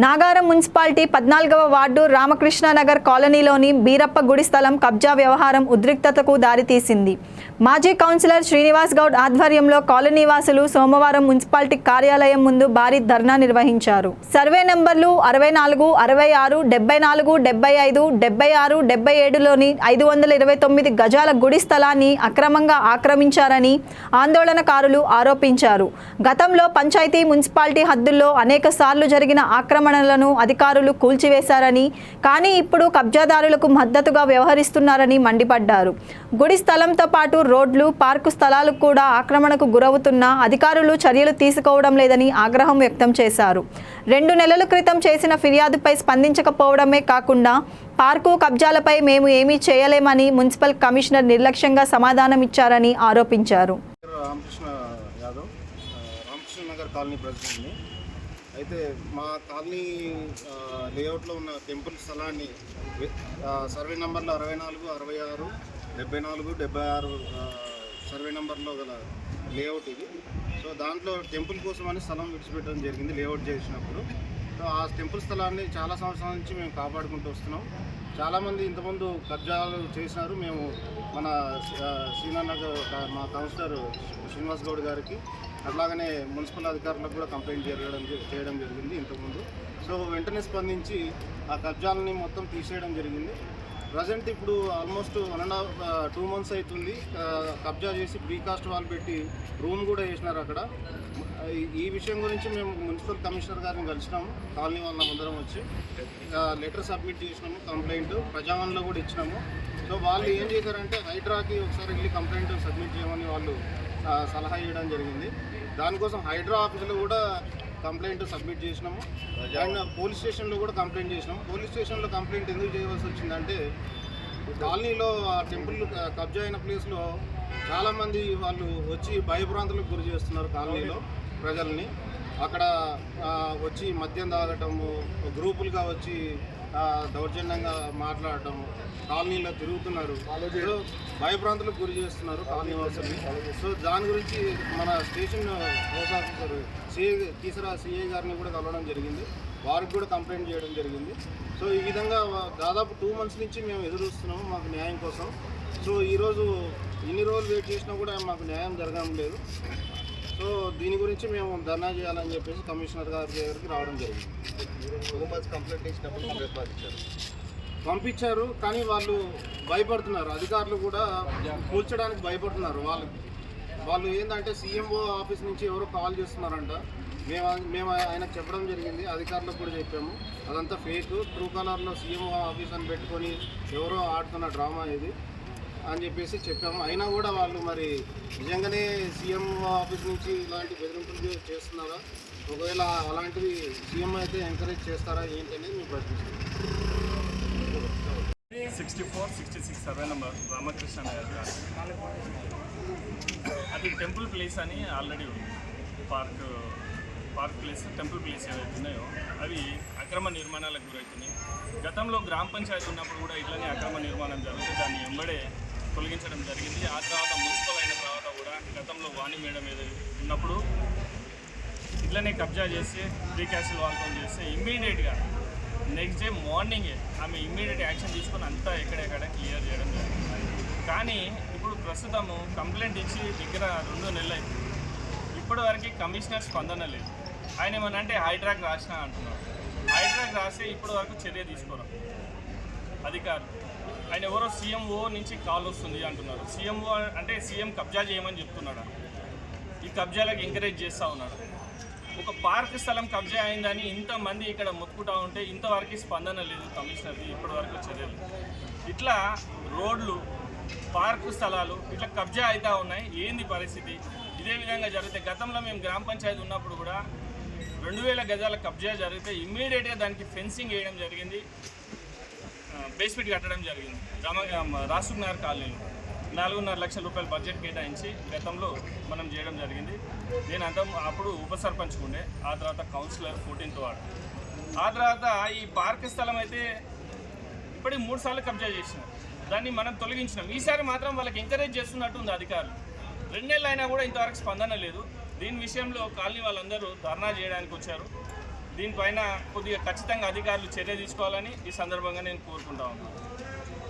Nagaram municipality పద్నాలుగవ ward Ramakrishna Nagar కాలనీలోని బీరప్ప గుడి స్థలం కబ్జా వ్యవహారం ఉద్రిక్తతకు దారితీసింది. మాజీ కౌన్సిలర్ శ్రీనివాస్ గౌడ్ ఆధ్వర్యంలో కాలనీ వాసులు సోమవారం మున్సిపాలిటీ కార్యాలయం ముందు భారీ ధర్నా నిర్వహించారు. సర్వే నెంబర్లు అరవై నాలుగు అరవై ఆరు డెబ్బై నాలుగు డెబ్బై ఐదు డెబ్బై ఆరు డెబ్బై ఏడులోని ఐదు వందల ఇరవై తొమ్మిది గజాల గుడి స్థలాన్ని అక్రమంగా ఆక్రమించారని ఆందోళనకారులు ఆరోపించారు. గతంలో పంచాయతీ మున్సిపాలిటీ హద్దుల్లో అనేక సార్లు జరిగిన ఆక్రమణలను అధికారులు కూల్చివేశారని కానీ ఇప్పుడు కబ్జాదారులకు మద్దతుగా వ్యవహరిస్తున్నారని మండిపడ్డారు. గుడి స్థలంతో పాటు రోడ్లు పార్కు స్థలాలు కూడా ఆక్రమణకు గురవుతున్నా అధికారులు చర్యలు తీసుకోవడం లేదని ఆగ్రహం వ్యక్తం చేశారు. రెండు నెలల క్రితం చేసిన ఫిర్యాదుపై స్పందించకపోవడమే కాకుండా పార్కు కబ్జాలపై మేము ఏమీ చేయలేమని మున్సిపల్ కమిషనర్ నిర్లక్ష్యంగా సమాధానం ఇచ్చారని ఆరోపించారు. రామకృష్ణ యాదవ్ రామకృష్ణ నగర్ కాలనీ ప్రెసిడెంట్ని. అయితే మా కాలనీ లేఅవుట్లో ఉన్న టెంపుల్ స్థలాన్ని సర్వే నంబర్లు అరవై నాలుగు అరవై ఆరు డెబ్బై నాలుగు డెబ్బై ఆరు సర్వే నంబర్లో గల లేఅవుట్ ఇది. సో దాంట్లో టెంపుల్ కోసం అని స్థలం విడిచిపెట్టడం జరిగింది లేఅవుట్ చేసినప్పుడు. సో ఆ టెంపుల్ స్థలాన్ని చాలా సంవత్సరాల నుంచి మేము కాపాడుకుంటూ వస్తున్నాం. చాలామంది ఇంతకుముందు కబ్జాలు చేసినారు. మేము మన ఆ, నగర్ మా కౌన్సిలర్ శ్రీనివాస్ గౌడ్ గారికి అట్లాగనే మున్సిపల్ అధికారులకు కూడా కంప్లైంట్ జరగడం చేయడం జరిగింది ఇంతకుముందు. సో వెంటనే స్పందించి ఆ కబ్జాలని మొత్తం తీసేయడం జరిగింది. ప్రజెంట్ ఇప్పుడు almost one and half two months అవుతుంది కబ్జా చేసి ప్రీకాస్ట్ వాల్ పెట్టి రూమ్ కూడా వేసినారు అక్కడ. ఈ- విషయం గురించి మేము మున్సిపల్ కమిషనర్ గారిని కలిసినాము. కాలనీ వాళ్ళ అందరం వచ్చి లెటర్ సబ్మిట్ చేసినాము కంప్లైంట్ ప్రజావన్లో కూడా ఇచ్చినాము. సో వాళ్ళు ఏం చేశారంటే హైడ్రాకి ఒకసారి వెళ్ళి కంప్లైంట్ సబ్మిట్ చేయమని వాళ్ళు సలహా ఇవ్వడం జరిగింది. దానికోసం హైడ్రా ఆఫీసులో కూడా కంప్లైంట్ సబ్మిట్ చేసినాము. అండ్ పోలీస్ స్టేషన్లో కూడా కంప్లైంట్ చేసినాము. పోలీస్ స్టేషన్లో కంప్లైంట్ ఎందుకు చేయవలసి వచ్చిందంటే కాలనీలో ఆ టెంపుల్ కబ్జా అయిన ప్లేస్లో చాలామంది వాళ్ళు వచ్చి భయభ్రాంతులకు గురి చేస్తున్నారు కాలనీలో ప్రజల్ని. అక్కడ వచ్చి మద్యం తాగటము గ్రూపులుగా వచ్చి దౌర్జన్యంగా మాట్లాడటం కాలనీలో తిరుగుతున్నారు. సో భయభ్రాంతులకు గురి చేస్తున్నారు కాలనీ వాసులు సో దాని గురించి మన స్టేషన్ హౌస్ ఆఫీసర్ సిఐ తీసరా సిఏ గారిని కూడా కలవడం జరిగింది. వారికి కూడా కంప్లైంట్ చేయడం జరిగింది. సో ఈ విధంగా దాదాపు టూ మంత్స్ నుంచి మేము ఎదురుస్తున్నాము మాకు న్యాయం కోసం. సో ఈరోజు ఇన్ని రోజులు వెయిట్ చేసినా కూడా మాకు న్యాయం జరగడం లేదు. సో దీని గురించి మేము ధర్నా చేయాలని చెప్పేసి కమిషనర్ గారి దగ్గరికి రావడం జరిగింది. కంప్లైంట్ ఇచ్చినప్పుడు ఇచ్చారు పంపించారు. కానీ వాళ్ళు భయపడుతున్నారు. అధికారులు కూడా కూల్చడానికి భయపడుతున్నారు వాళ్ళు. వాళ్ళు ఏంటంటే సీఎంఓ ఆఫీస్ నుంచి ఎవరో కాల్ చేస్తున్నారంట. మేము మేము ఆయనకు చెప్పడం జరిగింది. అధికారులకు కూడా చెప్పాము. అదంతా ఫేక్. ట్రూ కలర్లో సీఎంఓ ఆఫీస్ అని పెట్టుకొని ఎవరో ఆడుతున్న డ్రామా ఇది. అని చెప్పేసి చెప్పాము. అయినా కూడా వాళ్ళు మరి నిజంగానే సీఎం ఆఫీస్ నుంచి ఇలాంటి బెదిరింపులు చేస్తున్నారా? ఒకవేళ అలాంటివి సీఎం అయితే ఎంకరేజ్ చేస్తారా ఏంటి అనేది మేము ప్రశ్నిస్తాం sixty four sixty six survey number Ramakrishna అది టెంపుల్ ప్లేస్ అని ఆల్రెడీ ఉంది. Park park place temple place ఏవైతే ఉన్నాయో అవి అక్రమ నిర్మాణాలకు గురవుతున్నాయి గతంలో గ్రామ పంచాయతీ ఉన్నప్పుడు కూడా ఇట్లనే అక్రమ నిర్మాణం జరుగుతుంది దాన్ని వెంబడే తొలగించడం జరిగింది. ఆ తర్వాత మున్సిపల్ అయిన తర్వాత కూడా గతంలో వాణి మేడం ఏదో ఉన్నప్పుడు ఇట్లనే కబ్జా చేసి ప్రీ క్యాన్సిల్ వాళ్ళతో చేస్తే ఇమ్మీడియట్గా నెక్స్ట్ డే మార్నింగే ఆమె ఇమ్మీడియట్ యాక్షన్ తీసుకొని అంతా ఎక్కడెక్కడ క్లియర్ చేయడం జరిగింది. కానీ ఇప్పుడు ప్రస్తుతము కంప్లైంట్ ఇచ్చి దగ్గర రెండు నెలలు అయింది ఇప్పటివరకు కమిషనర్ స్పందన లేదు. ఆయన ఏమన్నా అంటే హైడ్రాక్ రాసిన అంటున్నారు. హైడ్రాక్ రాసి ఇప్పటి వరకు చర్య తీసుకోరు? అధికారులు. ఆయన ఎవరో సీఎంఓ నుంచి కాల్ వస్తుంది అంటున్నారు. సీఎంఓ అంటే సీఎం కబ్జా చేయమని చెప్తున్నాడు? ఈ కబ్జాలకు ఎంకరేజ్ చేస్తూ ఉన్నాడు? ఒక పార్క్ స్థలం కబ్జా అయిందని ఇంతమంది ఇక్కడ మొత్తుకుంటా ఉంటే ఇంతవరకు స్పందన లేదు కమిషనర్ది ఇప్పటివరకు చర్యలు. ఇట్లా రోడ్లు పార్కు స్థలాలు ఇట్లా కబ్జా అవుతూ ఉన్నాయి. ఏంది పరిస్థితి? ఇదే విధంగా జరిగితే గతంలో మేము గ్రామ పంచాయతీ ఉన్నప్పుడు కూడా రెండు వేల గజాల కబ్జా జరిగితే ఇమ్మీడియట్గా దానికి ఫెన్సింగ్ వేయడం జరిగింది. బేస్మెంట్ కట్టడం జరిగింది. రామ రాసుక్ నగర్ కాలనీలో నాలుగున్నర లక్షల రూపాయల బడ్జెట్ కేటాయించి గతంలో మనం చేయడం జరిగింది. నేను అంత అప్పుడు ఉప సర్పంచ్ ఉండే ఆ తర్వాత కౌన్సిలర్ ఫోర్టీన్త్ వార్డ్. ఆ తర్వాత ఈ పార్క్ స్థలం అయితే ఇప్పటికి మూడు సార్లు కబ్జా చేసినాం. దాన్ని మనం తొలగించినాం. ఈసారి మాత్రం వాళ్ళకి ఎంకరేజ్ చేస్తున్నట్టు ఉంది అధికారులు. రెండేళ్ళు అయినా కూడా ఇంతవరకు స్పందన లేదు. దీని విషయంలో కాలనీ వాళ్ళందరూ ధర్నా చేయడానికి వచ్చారు. దీనిపైన కొద్దిగా ఖచ్చితంగా అధికారులు చర్య తీసుకోవాలని ఈ సందర్భంగా నేను కోరుకుంటా ఉన్నాను.